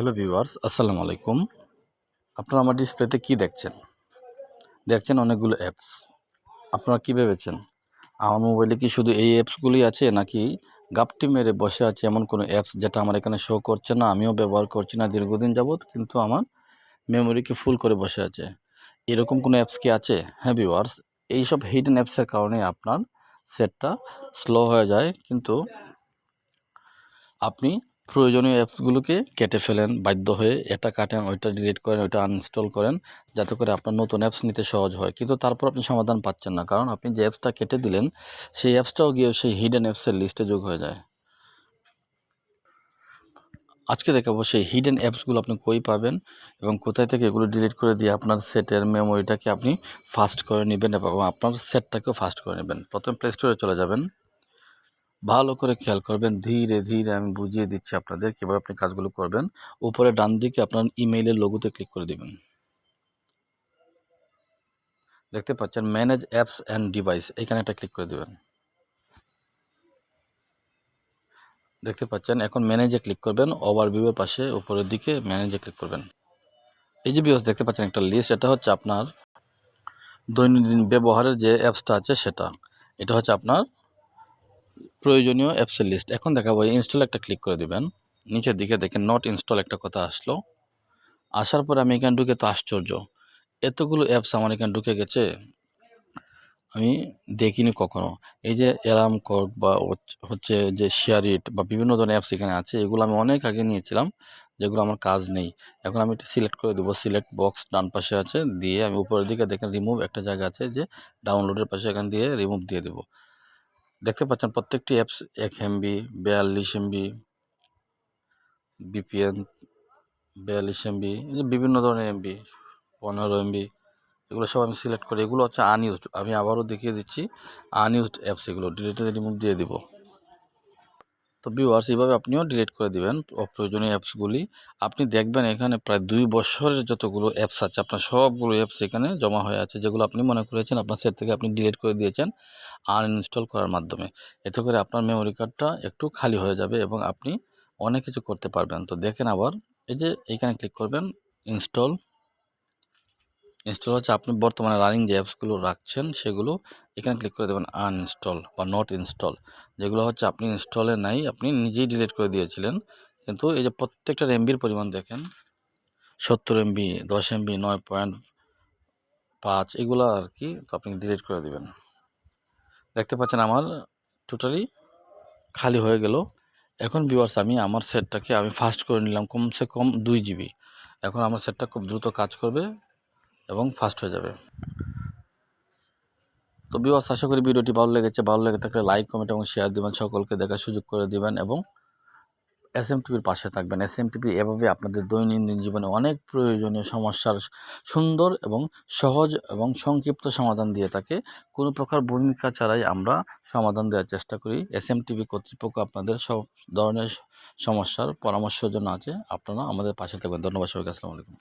Hello viewers, আসসালামু আলাইকুম। আপনারা আমার ডিসপ্লেতে কি দেখছেন? দেখছেন অনেকগুলো অ্যাপস আপনারা কি ভেবেছেন? আমার মোবাইলে কি শুধু এই অ্যাপসগুলি আছে, নাকি গাপটি মেরে বসে আছে এমন কোনো অ্যাপস যেটা আমার এখানে শো করছে না? আমিও ব্যবহার করছি না দীর্ঘদিন যাবৎ, কিন্তু আমার মেমোরিকে ফুল করে বসে আছে। এরকম কোনো অ্যাপস কি আছে? হ্যাঁ ভিউয়ার্স, এইসব হিডেন অ্যাপসের কারণে আপনার সেটটা স্লো হয়ে যায়, কিন্তু আপনি প্রয়োজনীয় অ্যাপসগুলোকে কেটে ফেলেন, বাধ্য হয়ে এটা কাটেন, ওইটা ডিলিট করেন, ওইটা আনইনস্টল করেন, যাতে করে আপনার নতুন অ্যাপস নিতে সহজ হয়। কিন্তু তারপর আপনি সমাধান পাচ্ছেন না, কারণ আপনি যে অ্যাপসটা কেটে দিলেন, সেই অ্যাপসটাও গিয়ে সেই হিডেন অ্যাপসের লিস্টে যোগ হয়ে যায়। আজকে দেখাবো সেই হিডেন অ্যাপসগুলো আপনি কই পাবেন এবং কোথায় থেকে এগুলো ডিলিট করে দিয়ে আপনার সেটের মেমোরিটাকে আপনি ফাস্ট করে নেবেন এবং আপনার সেটটাকেও ফাস্ট করে নেবেন। প্রথমে প্লে স্টোরে চলে যাবেন। ভালো করে খেয়াল করবেন। ধীরে ধীরে আমি বুঝিয়ে দিচ্ছি আপনাদের কীভাবে আপনি কাজগুলো করবেন। উপরে ডান দিকে আপনার ইমেইলের লোগোতে ক্লিক করে দেবেন। দেখতে পাচ্ছেন ম্যানেজ অ্যাপস অ্যান্ড ডিভাইস এখানে একটা ক্লিক করে দেবেন। দেখতে পাচ্ছেন, এখন ম্যানেজে ক্লিক করবেন ওভারভিউয়ের পাশে, উপরের দিকে ম্যানেজে ক্লিক করবেন। এই যে বিওস দেখতে পাচ্ছেন একটা লিস্ট এটা হচ্ছে আপনার দৈনন্দিন ব্যবহারের যে অ্যাপসটা আছে সেটা। এটা হচ্ছে আপনার প্রয়োজনীয় অ্যাপসের লিস্ট এখন দেখাবো ইনস্টল একটা ক্লিক করে দিবেন। নিচের দিকে দেখেন নট ইনস্টল একটা কথা আসলো। আসার পর আমি এখানে ঢুকে তো আশ্চর্য। এতগুলো অ্যাপস আমার এখানে ঢুকে গেছে, আমি দেখিনি কখনো। এই যে অ্যালার্ম কোড বা হচ্ছে যে শেয়ার ইট বা বিভিন্ন ধরনের অ্যাপস এখানে আছে, এগুলো আমি অনেক আগে নিয়েছিলাম, যেগুলো আমার কাজ নেই। এখন আমি এটা সিলেক্ট করে দেবো। সিলেক্ট বক্স ডান পাশে আছে, দিয়ে আমি উপরের দিকে দেখেন রিমুভ একটা জায়গা আছে, যে ডাউনলোডের পাশে এখান দিয়ে রিমুভ দিয়ে দেবো। দেখতে পাচ্ছেন প্রত্যেকটি অ্যাপস এক এমবি বিয়াল্লিশ এমবি বিপিএন বিয়াল্লিশ এমবি বিভিন্ন ধরনের এমবি পনেরো এমবি এগুলো সব আমি সিলেক্ট করি। এগুলো হচ্ছে আনইউজড আমি আবারও দেখিয়ে দিচ্ছি আনইউজড অ্যাপস এগুলো ডিলিটে রিমুভ দিয়ে দিব। তো ভিউয়ার্স এইভাবে আপনিও ডিলিট করে দিবেন অপ্রয়োজনীয় অ্যাপসগুলি আপনি দেখবেন এখানে প্রায় দুই বছরের যতগুলো অ্যাপস আছে, আপনার সবগুলো অ্যাপস এখানে জমা হয়ে আছে, যেগুলো আপনি মনে করেছেন আপনার সেট থেকে আপনি ডিলিট করে দিয়েছেন আনইনস্টল করার মাধ্যমে। এতে করে আপনার মেমোরি কার্ডটা একটু খালি হয়ে যাবে এবং আপনি অনেক কিছু করতে পারবেন। তো দেখেন আবার, এই যে এইখানে ক্লিক করবেন ইনস্টল ইনস্টল হচ্ছে, আপনি বর্তমানে রানিং যে অ্যাপসগুলো রাখছেন, সেগুলো এখানে ক্লিক করে দেবেন আনইনস্টল বা নট ইনস্টল যেগুলো হচ্ছে আপনি ইনস্টলে নাই, আপনি নিজেই ডিলিট করে দিয়েছিলেন। কিন্তু এই যে প্রত্যেকটার এমবির পরিমাণ দেখেন, সত্তর এমবি দশ এমবি নয় পয়েন্ট পাঁচ, এগুলো আর কি, তো আপনি ডিলিট করে দেবেন। দেখতে পাচ্ছেন আমার টোটালি খালি হয়ে গেল। এখন ভিউয়ার্স আমি আমার সেটটাকে আমি ফাস্ট করে নিলাম, কমসে কম দুই জিবি এখন আমার সেটটা খুব দ্রুত কাজ করবে। এবং ফাস্ট হয়ে যাবে। তো বিবাস আশা করি ভিডিওটি ভালো লেগেছে। ভালো লেগে থাকলে লাইক কমেন্ট এবং শেয়ার দেবেন। সকলকে দেখার সুযোগ করে দিবেন এবং এস এম টিভির পাশে থাকবেন। এস এম টিভি এভাবে আপনাদের দৈনন্দিন জীবনে অনেক প্রয়োজনীয় সমস্যার সুন্দর এবং সহজ এবং সংক্ষিপ্ত সমাধান দিয়ে থাকে। কোনো প্রকার ভূমিকা ছাড়াই আমরা সমাধান দেওয়ার চেষ্টা করি। এস এম টিভি কর্তৃপক্ষ আপনাদের সব ধরনের সমস্যার পরামর্শের জন্য আছে। আপনারা আমাদের পাশে থাকবেন। ধন্যবাদ সবাইকে। আসসালামু আলাইকুম।